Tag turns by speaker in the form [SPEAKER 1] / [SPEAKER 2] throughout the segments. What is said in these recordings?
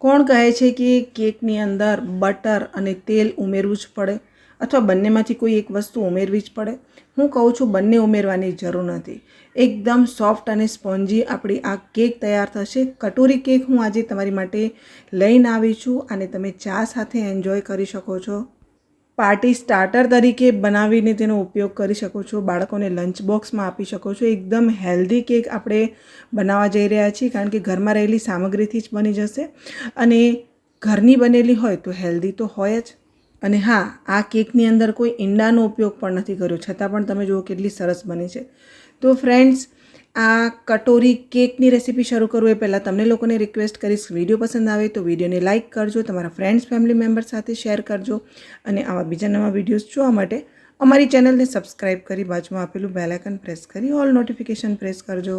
[SPEAKER 1] કોણ કહે છે કે કેકની અંદર બટર અને તેલ ઉમેરવું જ પડે અથવા બંનેમાંથી કોઈ એક વસ્તુ ઉમેરવી જ પડે? હું કહું છું, બંને ઉમેરવાની જરૂર નથી. એકદમ સોફ્ટ અને સ્પોન્જી આપણી આ કેક તૈયાર થશે. કટોરી કેક હું આજે તમારી માટે લઈને આવી છું અને તમે ચા સાથે એન્જોય કરી શકો છો. પાર્ટી સ્ટાર્ટર તરીકે બનાવીને તેનો ઉપયોગ કરી શકો છો. બાળકોને લંચ બોક્સમાં આપી શકો છો. એકદમ હેલ્ધી કેક આપણે બનાવવા જઈ રહ્યા છીએ, કારણ કે ઘરમાં રહેલી સામગ્રીથી જ બની જશે. અને ઘરની બનેલી હોય તો હેલ્ધી તો હોય જ. અને હા, આ કેકની અંદર કોઈ ઈંડાનો ઉપયોગ પણ નથી કર્યો. છતાં પણ તમે જુઓ કેટલી સરસ બની છે. તો ફ્રેન્ડ્સ આ કટોરી કેકની રેસીપી શરૂ કરું એ પહેલાં તમને લોકોને રિક્વેસ્ટ કરીશ. વીડિયો પસંદ આવે તો વિડીયોને લાઇક કરજો, તમારા ફ્રેન્ડ્સ ફેમિલી મેમ્બર સાથે શેર કરજો અને આવા બીજા નવા વિડીયોઝ જોવા માટે અમારી ચેનલને સબસ્ક્રાઇબ કરી બાજુમાં આપેલું બેલાઇકન પ્રેસ કરી ઓલ નોટિફિકેશન પ્રેસ કરજો.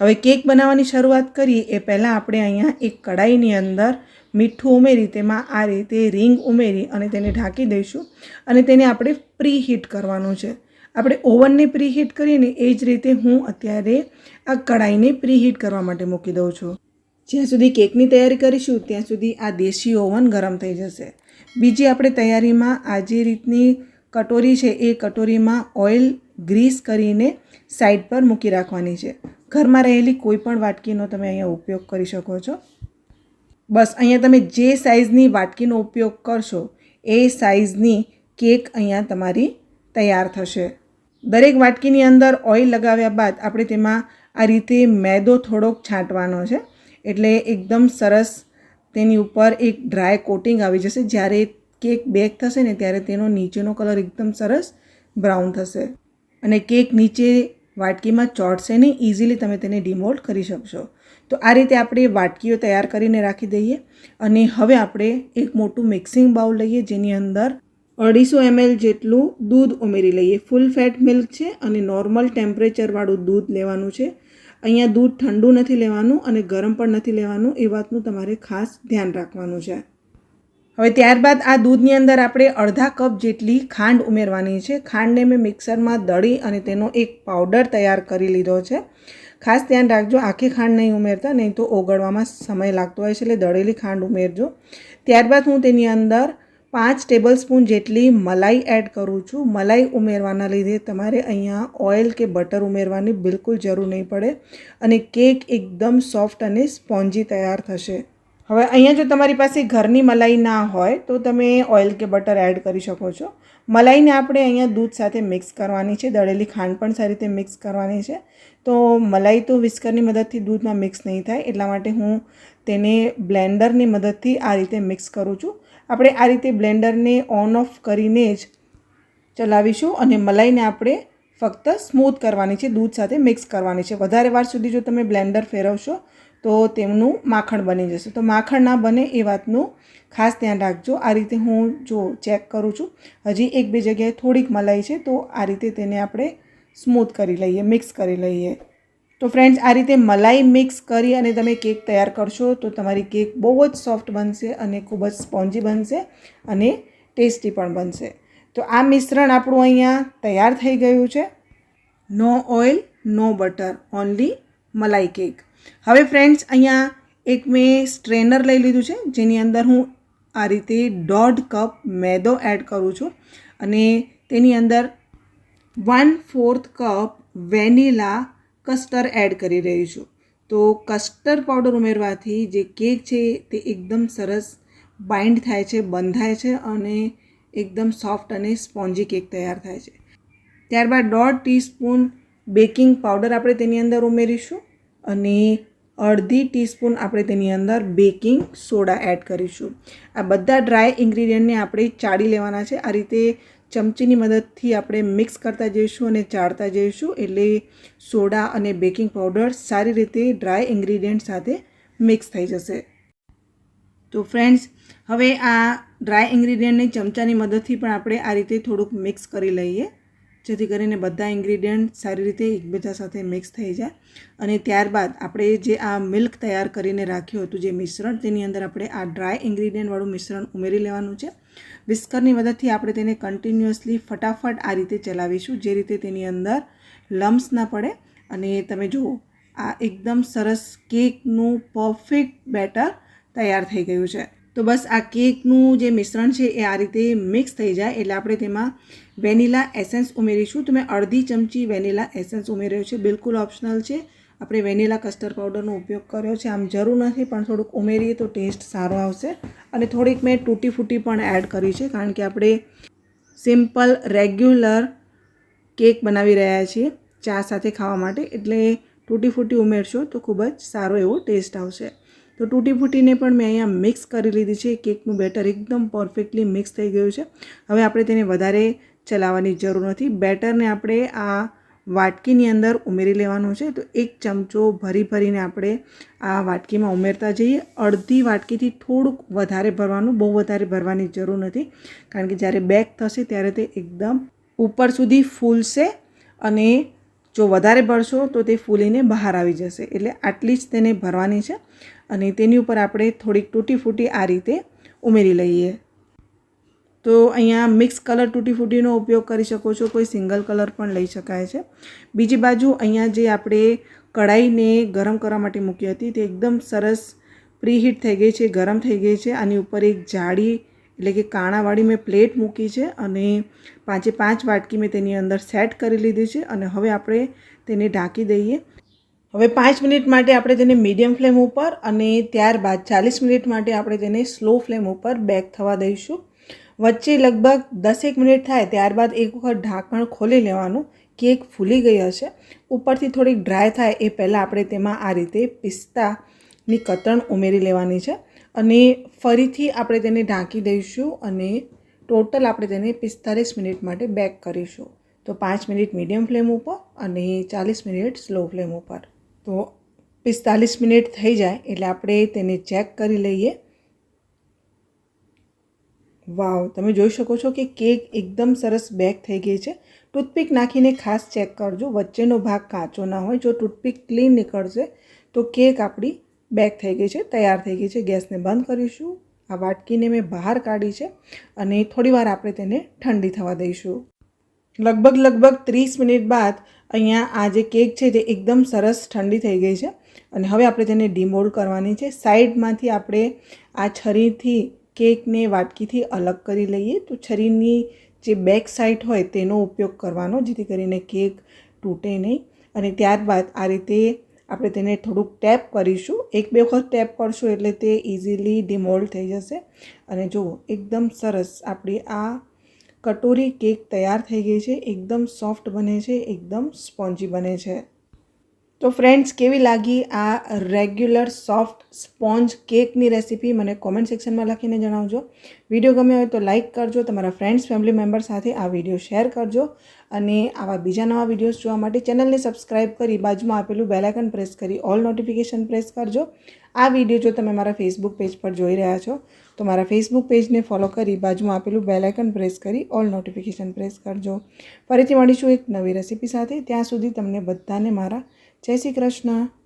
[SPEAKER 1] હવે કેક બનાવવાની શરૂઆત કરીએ એ પહેલાં આપણે અહીંયા એક કડાઈની અંદર મીઠું ઉમેરી, તેમાં આ રીતે રીંગ ઉમેરી અને તેને ઢાંકી દઈશું અને તેને આપણે પ્રી હીટ કરવાનું છે. આપણે ઓવનને પ્રી કરીને એ જ રીતે હું અત્યારે આ કડાઈને પ્રી હીટ કરવા માટે મૂકી દઉં છું. જ્યાં સુધી કેકની તૈયારી કરીશું, ત્યાં સુધી આ દેશી ઓવન ગરમ થઈ જશે. બીજી આપણે તૈયારીમાં આ જે રીતની કટોરી છે, એ કટોરીમાં ઓઇલ ગ્રીસ કરીને સાઈડ પર મૂકી રાખવાની છે. ઘરમાં રહેલી કોઈ પણ વાટકીનો તમે અહીંયા ઉપયોગ કરી શકો છો. બસ, અહીંયા તમે જે સાઇઝની વાટકીનો ઉપયોગ કરશો, એ સાઇઝની કેક અહીંયા તમારી તૈયાર થશે. દરેક વાટકીની અંદર ઓઇલ લગાવ્યા બાદ આપણે તેમાં આ રીતે મેદો થોડોક છાંટવાનો છે. એટલે એકદમ સરસ તેની ઉપર એક ડ્રાય કોટિંગ આવી જશે. જ્યારે કેક બેક થશે ને ત્યારે તેનો નીચેનો કલર એકદમ સરસ બ્રાઉન થશે. અને કેક નીચે વાટકીમાં ચોટશે નહીં. ઇઝીલી તમે તેને ડિમોલ્ડ કરી શકશો. તો આ રીતે આપણે વાટકીઓ તૈયાર કરીને રાખી દઈએ. અને હવે આપણે એક મોટું મિક્સિંગ બાઉલ લઈએ, જેની અંદર અઢીસો એમએલ જેટલું દૂધ ઉમેરી લઈએ. ફૂલ ફેટ મિલ્ક છે અને નોર્મલ ટેમ્પરેચરવાળું દૂધ લેવાનું છે. અહીંયા દૂધ ઠંડુ નથી લેવાનું અને ગરમ પણ નથી લેવાનું. એ વાતનું તમારે ખાસ ધ્યાન રાખવાનું છે. હવે ત્યારબાદ આ દૂધની અંદર આપણે અડધા કપ જેટલી ખાંડ ઉમેરવાની છે. ખાંડને મેં મિક્સરમાં દળી અને તેનો એક પાવડર તૈયાર કરી લીધો છે. ખાસ ધ્યાન રાખજો, આખી ખાંડ નહીં ઉમેરતા, નહીં તો ઓગળવામાં સમય લાગતો હોય છે એટલે દળેલી ખાંડ ઉમેરજો. ત્યારબાદ હું તેની અંદર પાંચ ટેબલ સ્પૂન જેટલી મલાઈ એડ કરું છું. મલાઈ ઉમેરવાના લીધે તમારે અહીંયા ઓઇલ કે બટર ઉમેરવાની બિલકુલ જરૂર નહીં પડે અને કેક એકદમ સોફ્ટ અને સ્પોન્જી તૈયાર થશે. હવે અહીંયા જો તમારી પાસે ઘરની મલાઈ ના હોય તો તમે ઓઇલ કે બટર એડ કરી શકો છો. મલાઈને આપણે અહીંયા દૂધ સાથે મિક્સ કરવાની છે. દળેલી ખાંડ પણ સારી રીતે મિક્સ કરવાની છે. તો મલાઈ તો વિસ્કરની મદદથી દૂધમાં મિક્સ નહીં થાય. એટલા માટે હું તેને બ્લેન્ડરની મદદથી આ રીતે મિક્સ કરું છું. આપણે આ રીતે બ્લેન્ડરને ઓન ઓફ કરીને જ ચલાવીશું અને મલાઈને આપણે ફક્ત સ્મૂથ કરવાની છે, દૂધ સાથે મિક્સ કરવાની છે. વધારે વાર સુધી જો તમે બ્લેન્ડર ફેરવશો, તો તેમનું માખણ બની જશે. તો માખણ ના બને એ વાતનું ખાસ ધ્યાન રાખજો. આ રીતે હું જો ચેક કરું છું, હજી એક બે જગ્યાએ થોડીક મલાઈ છે, તો આ રીતે તેને આપણે સ્મૂથ કરી લઈએ, મિક્સ કરી લઈએ. તો ફ્રેન્ડ્સ આ રીતે મલાઈ મિક્સ કરી અને તમે કેક તૈયાર કરશો તો તમારી કેક બહુ જ સોફ્ટ બનશે અને ખૂબ જ સ્પોન્જી બનશે અને ટેસ્ટી પણ બનશે. તો આ મિશ્રણ આપણું અહીંયા તૈયાર થઈ ગયું છે. No oil no butter only મલાઈ કેક હવે ફ્રેન્ડ્સ અહીંયા એક મેં સ્ટ્રેનર લઈ લીધું છે, જેની અંદર હું આ રીતે દોઢ કપ મેદો એડ કરું છું અને તેની અંદર one fourth cup vanilla custard add કરી રહી છું. તો કસ્ટર પાવડર ઉમેરવાથી જે કેક છે તે એકદમ સરસ બાઇન્ડ થાય છે, બંધાય છે અને એકદમ સોફ્ટ અને સ્પોન્જી કેક તૈયાર થાય છે. ત્યારબાદ દોઢ ટીસ્પૂન બેકિંગ પાવડર આપણે તેની અંદર ઉમેરીશું અને અડધી ટીસ્પૂન આપણે તેની અંદર બેકિંગ સોડા એડ કરીશું. આ બધા ડ્રાય ઇન્ગ્રીડિયન્ટને આપણે ચાળી લેવાના છે. આ રીતે ચમચીની મદદથી આપણે મિક્સ કરતા જઈશું અને ચાળતા જઈશું. એટલે સોડા અને બેકિંગ પાવડર સારી રીતે ડ્રાય ઇન્ગ્રીડિયન્ટ સાથે મિક્સ થઈ જશે. તો ફ્રેન્ડ્સ, હવે આ ડ્રાય ઇન્ગ્રીડિયન્ટને ચમચાની મદદથી પણ આપણે આ રીતે થોડુંક મિક્સ કરી લઈએ. જેથી કરીને બધા ઇન્ગ્રીડિયન્ટ સારી રીતે એકબીજા સાથે મિક્સ થઈ જાય. અને ત્યારબાદ આપણે જે આ મિલ્ક તૈયાર કરીને રાખ્યું હતું, જે મિશ્રણ, તેની અંદર આપણે આ ડ્રાય ઇન્ગ્રીડિયન્ટવાળું મિશ્રણ ઉમેરી લેવાનું છે. વિસ્કરની મદદથી આપણે તેને કન્ટિન્યુઅસલી ફટાફટ આ રીતે ચલાવીશું, જે રીતે તેની અંદર લમ્સ ના પડે. અને તમે જુઓ, આ એકદમ સરસ કેકનું પરફેક્ટ બેટર તૈયાર થઈ ગયું છે. તો બસ આ કેકનું જે મિશ્રણ છે એ આ રીતે મિક્સ થઈ જાય, એટલે આપણે તેમાં વેનીલા એસેન્સ ઉમેરીશું. તો મેં અડધી ચમચી વેનીલા એસેન્સ ઉમેર્યો છે, બિલકુલ ઓપ્શનલ છે. આપણે વેનીલા કસ્ટર્ડ પાવડરનો ઉપયોગ કર્યો છે. આમ જરૂર નથી, પણ થોડુંક ઉમેરીએ તો ટેસ્ટ સારો આવશે. અને થોડીક મેં તૂટી ફૂટી પણ એડ કરી છે, કારણ કે આપણે સિમ્પલ, રેગ્યુલર કેક બનાવી રહ્યા છીએ ચા સાથે ખાવા માટે. એટલે તૂટી ફૂટી ઉમેરશો તો ખૂબ જ સારો એવો ટેસ્ટ આવશે. તો તૂટી ફૂટીને પણ મેં અહીંયા મિક્સ કરી લીધી છે. કેકનું બેટર એકદમ પરફેક્ટલી મિક્સ થઈ ગયું છે. હવે આપણે તેને વધારે ચલાવવાની જરૂર નથી. બેટરને આપણે આ વાટકીની અંદર ઉમેરી લેવાનું છે, તો એક ચમચો ભરી ભરીને આપણે આ વાટકીમાં ઉમેરતા જઈએ. અડધી વાટકીથી થોડુંક વધારે ભરવાનું, બહુ વધારે ભરવાની જરૂર નથી, કારણ કે જ્યારે બેક થશે ત્યારે તે એકદમ ઉપર સુધી ફૂલશે અને જો વધારે ભરશો તો તે ફૂલીને બહાર આવી જશે. એટલે આટલી જ તેને ભરવાની છે અને તેની ઉપર આપણે થોડીક તૂટી ફૂટી આ રીતે ઉમેરી લઈએ. તો અહીંયા મિક્સ કલર તૂટી ફૂટીનો ઉપયોગ કરી શકો છો, કોઈ સિંગલ કલર પણ લઈ શકાય છે. બીજી બાજુ અહીંયા જે આપણે કઢાઈને ગરમ કરવા માટે મૂકી હતી તે એકદમ સરસ પ્રીહીટ થઈ ગઈ છે, ગરમ થઈ ગઈ છે. આની ઉપર એક જાડી એટલે કે કાણાવાળી મેં પ્લેટ મૂકી છે અને પાંચે પાંચ વાટકી મેં તેની અંદર સેટ કરી લીધી છે અને હવે આપણે તેને ઢાંકી દઈએ. હવે પાંચ મિનિટ માટે આપણે તેને મીડિયમ ફ્લેમ ઉપર અને ત્યારબાદ ચાલીસ મિનિટ માટે આપણે તેને સ્લો ફ્લેમ ઉપર બેક થવા દઈશું. વચ્ચે લગભગ દસેક મિનિટ થાય ત્યારબાદ એક વખત ઢાંકણ ખોલી લેવાનું કેક ફૂલી ગઈ હશે. ઉપરથી થોડીક ડ્રાય થાય એ પહેલાં આપણે તેમાં આ રીતે પિસ્તાની કતરણ ઉમેરી લેવાની છે અને ફરીથી આપણે તેને ઢાંકી દઈશું અને ટોટલ આપણે તેને પિસ્તાલીસ મિનિટ માટે બેક કરીશું. તો પાંચ મિનિટ મીડિયમ ફ્લેમ ઉપર અને ચાલીસ મિનિટ સ્લો ફ્લેમ ઉપર. તો પિસ્તાલીસ મિનિટ થઈ જાય એટલે આપણે તેને ચેક કરી લઈએ. વાવ, તમે જોઈ શકો છો કે કેક એકદમ સરસ બેક થઈ ગઈ છે. ટૂથપીક નાખીને ખાસ ચેક કરજો, વચ્ચેનો ભાગ કાચો ના હોય, જો ટૂથપીક ક્લીન નીકળશે તો કેક આપણી બેક થઈ ગઈ છે, તૈયાર થઈ ગઈ છે. ગેસને બંધ કરીશું, આ વાટકીને મેં બહાર કાઢી છે અને થોડીવાર આપણે તેને ઠંડી થવા દઈશું. લગભગ લગભગ ત્રીસ મિનિટ બાદ અહીંયા આ જે કેક છે તે એકદમ સરસ ઠંડી થઈ ગઈ છે અને હવે આપણે તેને ડીમોલ્ડ કરવાની છે. સાઈડમાંથી આપણે આ છરીથી કેકને વાટકીથી અલગ કરી લઈએ તો છરીની જે બેક સાઈડ હોય તેનો ઉપયોગ કરવાનો, જેથી કરીને કેક તૂટે નહીં. અને ત્યારબાદ આ રીતે આપણે તેને થોડુંક ટેપ કરીશું. એક બે વખત ટેપ કરશું એટલે તે ઇઝીલી ડિમોલ્ડ થઈ જશે. અને જુઓ એકદમ સરસ આપણી આ કટોરી કેક તૈયાર થઈ ગઈ છે, એકદમ સોફ્ટ બને છે, એકદમ સ્પોન્જી બને છે. તો ફ્રેન્ડ્સ કેવી લાગી આ રેગ્યુલર સોફ્ટ સ્પોન્જ કેકની રેસીપી મને કોમેન્ટ સેક્શનમાં લખીને જણાવજો. વીડિયો ગમ્યો હોય તો લાઇક કરજો. તમારા ફ્રેન્ડ્સ ફેમિલી મેમ્બર સાથે આ વીડિયો શેર કરજો. અને આવા બીજા નવા વિડીયોઝ જોવા માટે ચેનલને સબસ્ક્રાઇબ કરી બાજુમાં આપેલું બેલાઇકન પ્રેસ કરી ઓલ નોટિફિકેશન પ્રેસ કરજો. આ વીડિયો જો તમે મારા ફેસબુક પેજ પર જોઈ રહ્યા છો, તો મારા ફેસબુક પેજને ફોલો કરી બાજુમાં આપેલું બેલાઇકન પ્રેસ કરી ઓલ નોટિફિકેશન પ્રેસ કરજો. ફરીથી મળીશું એક નવી રેસીપી સાથે. ત્યાં સુધી તમને બધાને મારા જય શ્રી કૃષ્ણ.